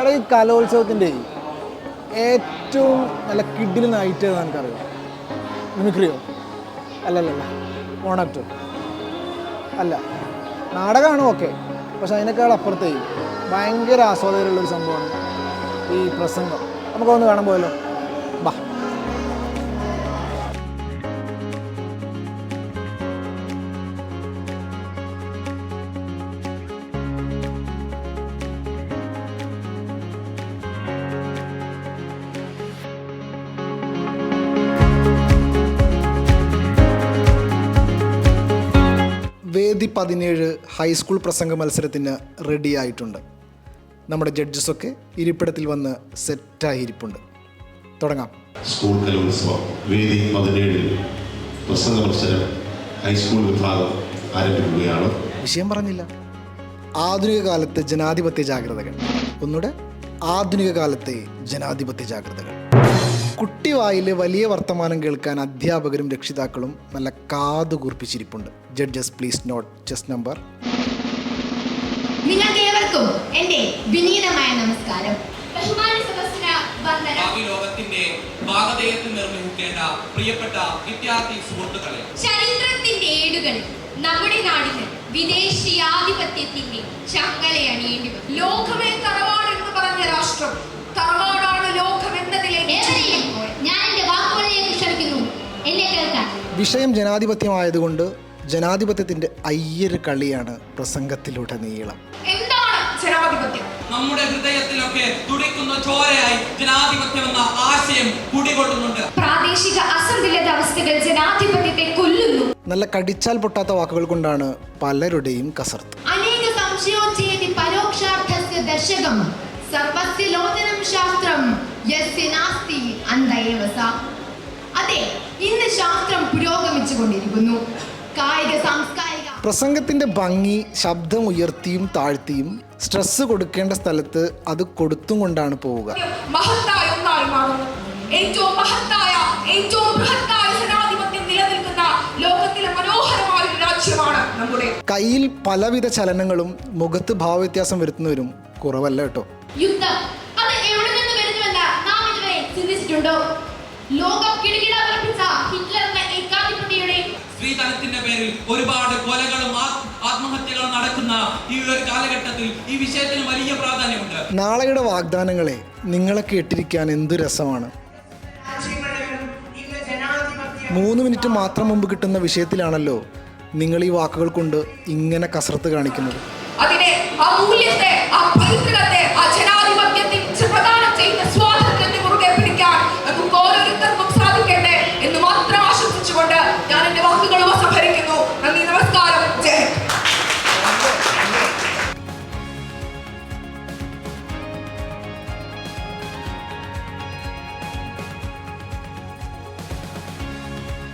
എടാ ഈ കലോത്സവത്തിന്റെ ഏറ്റവും നല്ല കിഡിൽ നൈറ്റ് എനിക്കറിയാം മിമിക്രിയോ? അല്ലല്ലല്ല ഓണക്ട്. അല്ല നാടകമാണ്? ഓക്കെ. പക്ഷെ അതിനേക്കാൾ അപ്പുറത്തേ ഭയങ്കര ആസ്വാദകരുള്ളൊരു സംഭവമാണ് ഈ പ്രസംഗം. നമുക്കൊന്ന് കാണാൻ പോയല്ലോ ബാ. വേദി പതിനേഴ് ഹൈസ്കൂൾ പ്രസംഗ മത്സരത്തിന് റെഡി ആയിട്ടുണ്ട് നമ്മുടെ ജഡ്ജസൊക്കെ ഇരിപ്പിടത്തിൽ വന്ന് സെറ്റായി ഇരിപ്പുണ്ട്. തുടങ്ങാം. സ്കൂൾ കലോത്സവം വേദി പതിനേഴിൽ പ്രസംഗ മത്സരം ഹൈസ്കൂൾ വിഭാഗം ആരംഭിക്കുകയാണ്. വിഷയം പറഞ്ഞില്ല. ആധുനിക കാലത്തെ ജനാധിപത്യ ജാഗ്രതകൾ. ഒന്നുകൂടെ ആധുനിക കാലത്തെ ജനാധിപത്യ ജാഗ്രതകൾ. കുട്ടിവായിലെ വലിയ വർത്തമാനം കേൾക്കാൻ അധ്യാപകരും രക്ഷിതാക്കളും നല്ല കാതുകൂർപ്പിച്ചിരിപ്പുണ്ട് judges please note chest number നിങ്ങൾക്ക് ഏവർക്കും എന്റെ വിനീതമായ നമസ്കാരം. ബഹുമാന സദസ്സിന് വന്ദനം. ഭാവി ലോകത്തിന്റെ ഭാഗതയത്തിൽ നിർമ്മിക്കേണ്ട പ്രിയപ്പെട്ട വിദ്യാർത്ഥി സുഹൃത്തുക്കളെ. ചരിത്രത്തിന്റെ ഏടുകളിൽ നമ്മുടെ നാടിന് വിദേശീയാധിപത്യത്തിന്റെ ചങ്ങലയണിയേണ്ടി ലോകമേ വിഷയം ജനാധിപത്യമായതുകൊണ്ട് ജനാധിപത്യത്തിന്റെ അയ്യര് കളിയാണ് പ്രസംഗത്തിലൂടെ നീളം. എന്താണ് ജനാധിപത്യം? നമ്മുടെ ഹൃദയത്തിലൊക്കെ തുടിക്കുന്ന ചോരയായി ജനാധിപത്യം എന്ന ആശയം കുടികൊള്ളുന്നുണ്ട്. പ്രാദേശിക അസന്തുലിതാവസ്ഥകൾ ജനാധിപത്യത്തെ കൊല്ലുന്നു. നല്ല കടിച്ചാൽ പൊട്ടാത്ത വാക്കുകൾ കൊണ്ടാണ് പലരുടെയും കസർത്ത്. അനേക സംശയോച്ചയതി പരോക്ഷാർത്ഥസ്യ ദശകം സർവസ്യ ലോചനം ശാസ്ത്രം. യസ്യ നാസ്തി ഇന്ന് ശാസ്ത്രം പുരോഗമിച്ചു കൊണ്ടിരിക്കുന്നു കായിക സാംസ്കാരിക പ്രസംഗത്തിന്റെ ഭംഗി ശബ്ദം ഉയർത്തിയും താഴ്ത്തിയും സ്ട്രെസ് കൊടുക്കേണ്ട സ്ഥലത്ത് അത് കൊടുത്തും കൊണ്ടാണ് പോവുക. മഹത്തായ ഒന്നായി മാറുന്നു ഏറ്റവും മഹത്തായ ഏറ്റവും ബൃഹത്തായ ജനാധിപത്യം നിലനിൽക്കുന്ന ലോകത്തിലെ മനോഹരമായ ഒരു രാജ്യമാണ് നമ്മുടെ കയ്യിൽ പലവിധ ചലനങ്ങളും മുഖത്ത് ഭാവവ്യത്യാസം വരുത്തുന്നവരും കുറവല്ല കേട്ടോ. യുദ്ധം. അത് എവിടെ നിന്ന് വരുന്നുവെന്ന് നാം ഇതുവരെ ചിന്തിച്ചിട്ടുണ്ടോ? ലോകം കിടുകിട ഏകാധിപതിയുടെ ഒരുപാട് കൊലകളും ആത്മഹത്യകളും നടക്കുന്ന ഈ ഒരു കാലഘട്ടത്തിൽ ഈ വിഷയത്തിന് വലിയ പ്രാധാന്യമുണ്ട്. നാളെയുടെ വാഗ്ദാനങ്ങളെ നിങ്ങളെ കേട്ടിരിക്കാൻ എന്തു രസമാണ്? മൂന്ന് മിനിറ്റ് മാത്രം മുമ്പ് കിട്ടുന്ന വിഷയത്തിലാണല്ലോ നിങ്ങൾ ഈ വാക്കുകൾ കൊണ്ട് ഇങ്ങനെ കസരത്ത് കാണിക്കുന്നത്. അതിനെ ആ മൂല്യത്തെ ആ